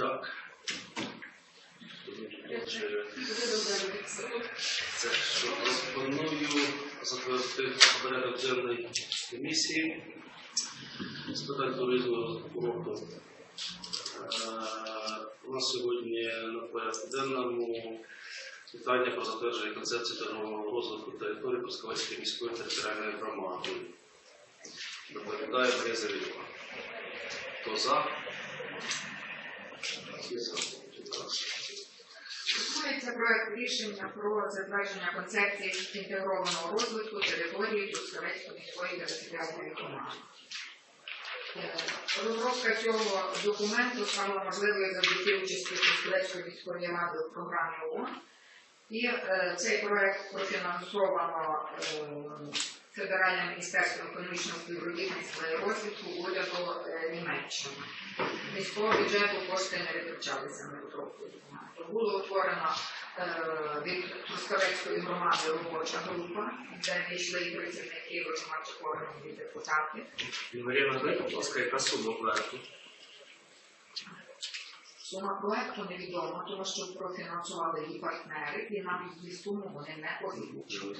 Так. Це що пропоную затвердити порядок денний комісії з питань туризму року. Е, У нас сьогодні на порядку денному питання про затвердження концепції торгового розвитку території Пускавецької міської територіальної громади. Доповідає Марія. Хто за? Всі за. Будь ласка. Стосується проект рішення про затвердження концепції інтегрованого розвитку території Трускавецької міської територіальної громади. Е, Розробка цього документу стала можливою завдяки участі Трускавецької міської ради в програмі ООН. І е, цей проект профінансовано е, Федеральним міністерством економічного співробітництва і розвитку уряду е, Німеччини. Міського бюджету кошти не витрачалися на розробку документу. Було утворено е, від Трускавецької громади робоча група, де війшли і працівники виконавчих органів і депутати. Марія, будь ласка, яка сума проекту? Сума проекту невідома, тому що профінансували її партнери, і нам її суму вони не озвучили.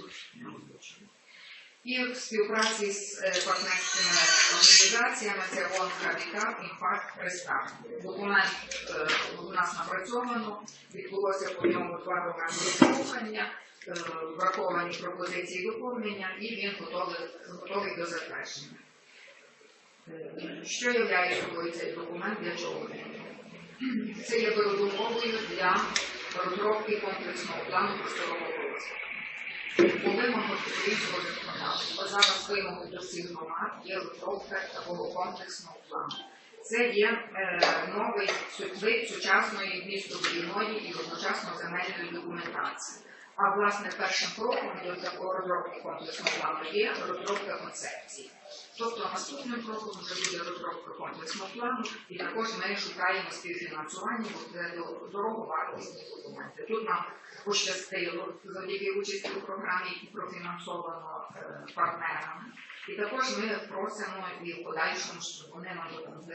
І в співпраці з е, партнерськими організаціями це ООН Хабітат, Інфакт, Рестарт. Документ е, у нас напрацьовано, відбулося по ньому два роки слухання, е, враховані пропозиції доповнення, і він готовий, готовий до затвердження. Що являє собою цей документ, для чого він? Це є передумовою для розробки комплексного плану просторового розвитку. По вимогах українського зараз вимогою до всіх громад є розробка такого комплексного плану. Це є е, новий вид сучасної містобудівної і одночасно земельної документації. А власне першим кроком до такого розробки комплексного плану є розробка концепції. Тобто наступним кроком вже буде розробка комплексного плану, і також ми шукаємо співфінансування бо це до- дороговартісні документи. Тут нам пощастило завдяки участі у програмі профінансовано е, партнерами. І також ми просимо і в подальшому, щоб вони нам допомогли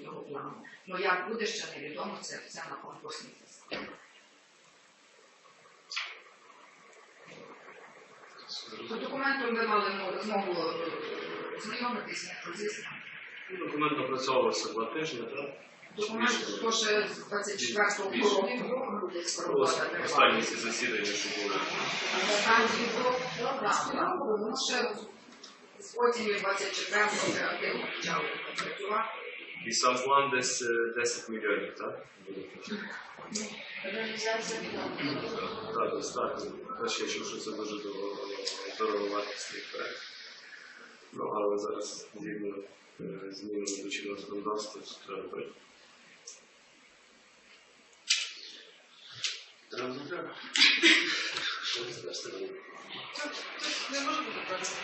з цього плану. Ну як буде ще невідомо, це все на конкурсній фестивалі. З документом ви мали мо- змогу е, знайомитися, як роз'яснити. Ну, Документ напрацьовувався два тижні, так? Документ з 24-го року буде Останні ці засідання, що були. Так, ну, ще з потім 24-го вже почали працювати. І сам план десь е, 10 мільйонів, так? Так, достатньо. Теж я що це дуже дорого- дороговартісний проект. Ну, але зараз згідно е, змінами до чинного законодавства, це треба пройти. Треба не треба. Що ви скажете? Не може бути просто.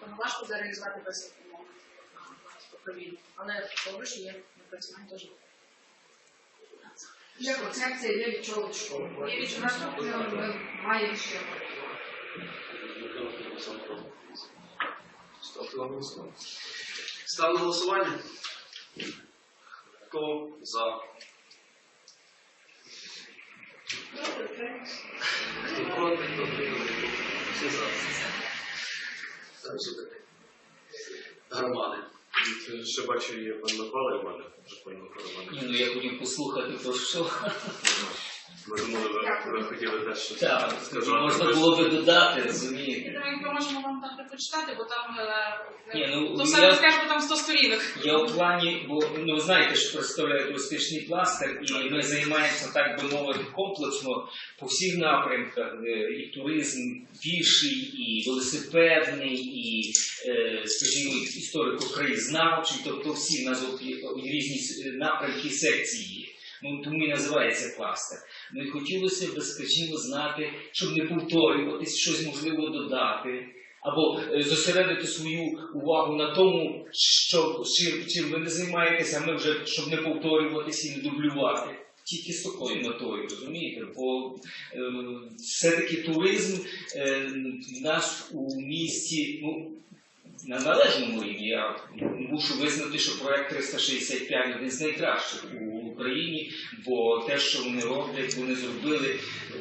Тобто важко зареалізувати без управління. Але що є напрацювання теж. Є концепція, є від чого. Є від чого Наступне ми маємо ще. Ставте на голосування. Став на голосування. Хто за? Хто проти, хто утримався? Всі за. Так, сюди. Ще бачу, є пан Микола Івана. Вже пан Микола Ні, ну я хотів послухати, то що. Ми думали, ви, ви хотіли теж щось Так, сказати. можна було би додати, розумієте. ми можемо вам там прочитати, бо там е, Ні, ну, то все я- розкажу, бо там 100 сторінок. Я у плані, бо ну ви знаєте, що представляє туристичний кластер, і ми займаємося, так би мовити, комплексно по всіх напрямках. Е, І туризм піший, і велосипедний, і, е, скажімо, історико-краєзнавчий, тобто всі в нас от є різні с- напрямки секції. є. Ну, тому і називається кластер. Ну і хотілося б, скажімо, знати, щоб не повторюватись, щось можливо додати. Або е, зосередити свою увагу на тому, що чим, ви не займаєтеся, ми вже щоб не повторюватися і не дублювати. Тільки з такою метою, розумієте? Бо е, все-таки туризм е, в нас у місті, ну, на належному рівні. Я мушу визнати, що проект 365 один з найкращих у Україні, бо те, що вони роблять, вони зробили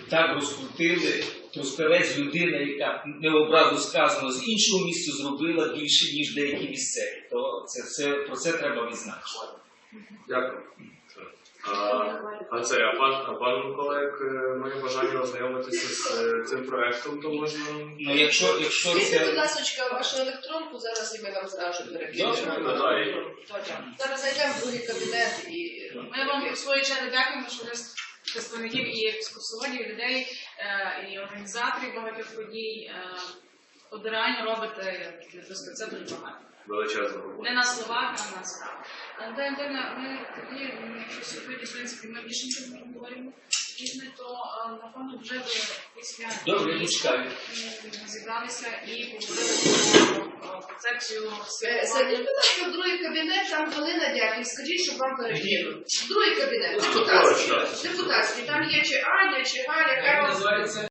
так розкрутили. Трускавець людина, яка не образу сказано, з іншого місця зробила більше, ніж деякі місцеві. То це все про це треба відзначити. Дякую. А, а це, а пан, а пан Микола, як е, бажання ознайомитися з е, цим проектом, то можна. Ну, якщо, якщо Візьміть, будь ласка, вашу електронку, зараз і ми вам зразу перекинемо. Зараз зайдемо в другий кабінет і Ми вам у своїй черзі дякуємо, що ви представників і екскурсоводів, і людей, е, і організаторів багатьох подій. е, От реально робите Трускавця дуже багато. Величезного. Не на словах, а на справах. Антона Антона, ми тоді, якщо сьогодні, в принципі, ми більше нічого не говоримо, різне, то е, напевно вже до після Добре, не чекаю. зібралися і поговорили про е, Е, святкування. Зайдіть, будь в другий кабінет, там Галина Дяків, скажіть, щоб вам перекинули. Другий кабінет, Ну, депутатський. Депутатський, там є чи Аня, чи Галя,